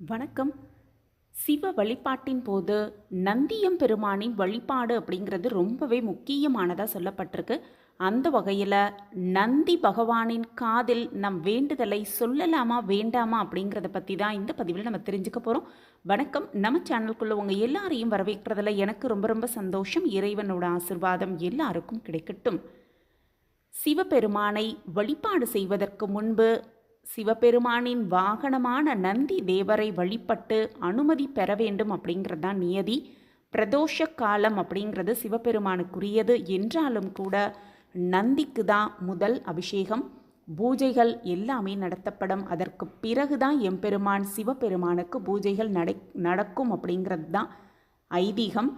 வணக்கம். சிவ வழிபாட்டின் போது நந்தியம் பெருமானின் வழிபாடு அப்படிங்கிறது ரொம்பவே முக்கியமானதாக சொல்லப்பட்டிருக்கு. அந்த வகையில் நந்தி பகவானின் காதில் நம் வேண்டுதலை சொல்லலாமா வேண்டாமா அப்படிங்கிறத பற்றி தான் இந்த பதிவில் நம்ம தெரிஞ்சுக்க போகிறோம் வணக்கம். நம்ம சேனலுக்குள்ளே உங்கள் எல்லாரையும் வரவேற்கிறதுல எனக்கு ரொம்ப ரொம்ப சந்தோஷம். இறைவனோட ஆசிர்வாதம் எல்லாருக்கும் கிடைக்கட்டும். சிவபெருமானை வழிபாடு செய்வதற்கு முன்பு சிவபெருமானின் வாகனமான நந்தி தேவரை வழிபட்டு அனுமதி பெற வேண்டும் அப்படிங்கிறது தான் நியதி. பிரதோஷ காலம் அப்படிங்கிறது சிவபெருமானுக்குரியது. என்றாலும் கூட நந்திக்கு தான் முதல் அபிஷேகம். பூஜைகள் எல்லாமே நடத்தப்படும். அதற்கு பிறகு தான் எம்பெருமான் சிவபெருமானுக்கு பூஜைகள் நடை நடக்கும் அப்படிங்கிறது தான் ஐதீகம்.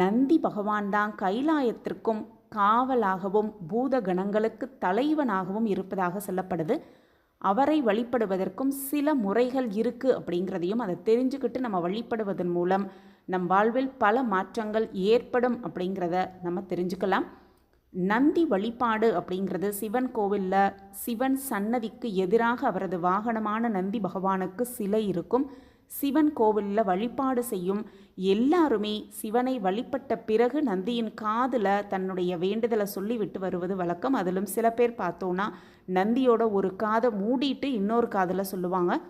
நந்தி பகவான் தான் கைலாயத்திற்கும் காவலாகவும் பூத கணங்களுக்கு தலைவனாகவும் இருப்பதாக சொல்லப்படுது. அவரை வழிபடுவதற்கும் சில முறைகள் இருக்குது அப்படிங்கிறதையும் அதை தெரிஞ்சுக்கிட்டு நம்ம வழிபடுவதன் மூலம் நம் வாழ்வில் பல மாற்றங்கள் ஏற்படும் அப்படிங்கிறத நம்ம தெரிஞ்சுக்கலாம். நந்தி வழிபாடு அப்படிங்கிறது சிவன் கோவிலில் சிவன் சன்னதிக்கு எதிராக அவரது வாகனமான நந்தி பகவானுக்கு சிலை இருக்கும். சிவன் கோவிலில் வழிபாடு செய்யும் எல்லாருமே சிவனை வழிபட்ட பிறகு நந்தியின் காதில் தன்னுடைய வேண்டுதலை சொல்லிவிட்டு வருவது வழக்கம். அதிலும் சில பேர் பார்த்தோன்னா நந்தியோட ஒரு காதை மூடிட்டு இன்னொரு காதில் சொல்லுவாங்க.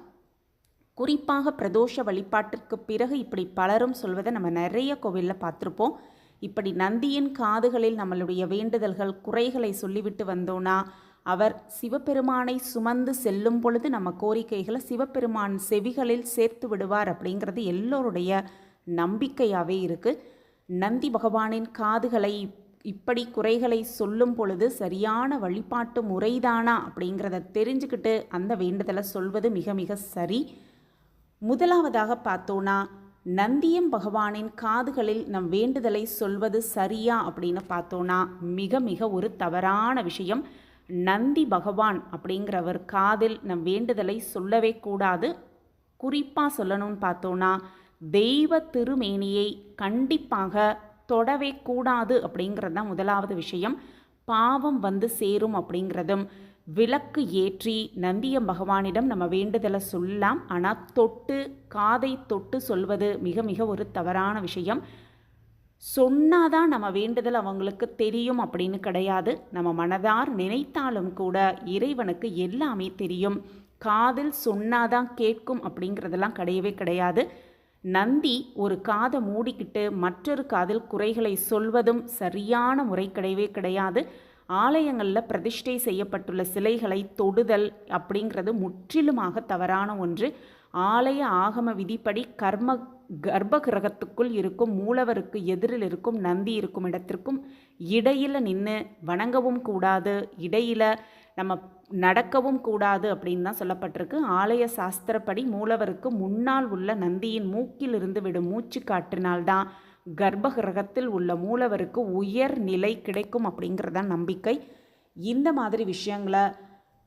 குறிப்பாக பிரதோஷ வழிபாட்டிற்கு பிறகு இப்படி பலரும் சொல்வதை நம்ம நிறைய கோவிலில் பார்த்துருப்போம். இப்படி நந்தியின் காதுகளில் நம்மளுடைய வேண்டுதல்கள் குறைகளை சொல்லிவிட்டு வந்தோன்னா அவர் சிவபெருமானை சுமந்து செல்லும் பொழுது நம்ம கோரிக்கைகளை சிவபெருமான் செவிகளில் சேர்த்து விடுவார் அப்படிங்கிறது எல்லோருடைய நம்பிக்கையாகவே இருக்குது நந்தி பகவானின் காதுகளை இப்படி குறைகளை சொல்லும் பொழுது சரியான வழிபாட்டு முறைதானா அப்படிங்கிறத தெரிஞ்சுக்கிட்டு அந்த வேண்டுதலை சொல்வது மிக மிக சரி. முதலாவதாக பார்த்தோன்னா நந்தியம் பகவானின் காதுகளில் நம் வேண்டுதலை சொல்வது சரியா அப்படின்னு பார்த்தோன்னா மிக மிக ஒரு தவறான விஷயம். நந்தி பகவான் அப்படிங்கிறவர் காதில் நம் வேண்டுதலை சொல்லவே கூடாது. குறிப்பாக சொல்லணும்னு பார்த்தோன்னா தெய்வ திருமேனியை கண்டிப்பாக தொடவே கூடாது அப்படிங்கிறது தான் முதலாவது விஷயம். பாவம் வந்து சேரும் அப்படிங்கிறதும் விளக்கு ஏற்றி நந்தியம் பகவானிடம் நம்ம வேண்டுதலை சொல்லலாம். ஆனால் தொட்டு காதை தொட்டு சொல்வது மிக மிக ஒரு தவறான விஷயம். சொன்னாதான் நம்ம வேண்டுதல் அவங்களுக்கு தெரியும் அப்படின்னு கிடையாது. நம்ம மனதார் நினைத்தாலும் கூட இறைவனுக்கு எல்லாமே தெரியும். காதில் சொன்னாதான் கேட்கும் அப்படிங்கிறதெல்லாம் கிடையவே கிடையாது. நந்தி ஒரு காதை மூடிக்கிட்டு மற்றொரு காதில் குறைகளை சொல்வதும் சரியான முறை கிடையவே கிடையாது. ஆலயங்களில் பிரதிஷ்டை செய்யப்பட்டுள்ள சிலைகளை தொடுதல் அப்படிங்கிறது முற்றிலுமாக தவறான ஒன்று. ஆலய ஆகம விதிப்படி கர்ம கர்ப்ப கிரகத்துக்குள் இருக்கும் மூலவருக்கு எதிரில் இருக்கும் நந்தி இருக்கும் இடத்திற்கும் இடையில் நின்று வணங்கவும் கூடாது இடையில் நம்ம நடக்கவும் கூடாது அப்படின்னு தான் சொல்லப்பட்டிருக்கு. ஆலய சாஸ்திரப்படி மூலவருக்கு முன்னால் உள்ள நந்தியின் மூக்கிலிருந்து விடும் மூச்சு காற்றினால்தான் கர்ப்ப கிரகத்தில் உள்ள மூலவருக்கு உயர் நிலை கிடைக்கும் அப்படிங்கிறதான் நம்பிக்கை. இந்த மாதிரி விஷயங்களை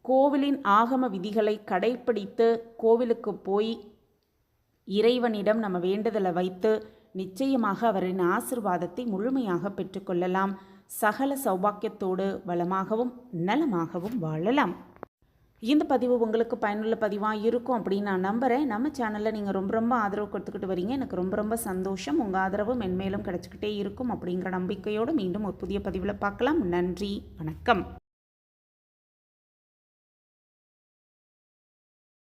கோவிலின் ஆகம விதிகளை கடைப்பிடித்து கோவிலுக்கு போய் இறைவனிடம் நம்ம வேண்டுதலை வைத்து நிச்சயமாக அவரின் ஆசிர்வாதத்தை முழுமையாக பெற்றுக்கொள்ளலாம். சகல சௌபாக்கியத்தோடு வளமாகவும் நலமாகவும் வாழலாம். இந்த பதிவு உங்களுக்கு பயனுள்ள பதிவாக இருக்கும் அப்படின்னு நான் நம்புகிறேன் நம்ம சேனலில் நீங்கள் ரொம்ப ரொம்ப ஆதரவு கொடுத்துக்கிட்டு வரீங்க. எனக்கு ரொம்ப ரொம்ப சந்தோஷம். உங்கள் ஆதரவு மென்மேலும் கிடச்சிக்கிட்டே இருக்கும் அப்படிங்கிற நம்பிக்கையோடு மீண்டும் ஒரு புதிய பதிவில் பார்க்கலாம். நன்றி. வணக்கம்.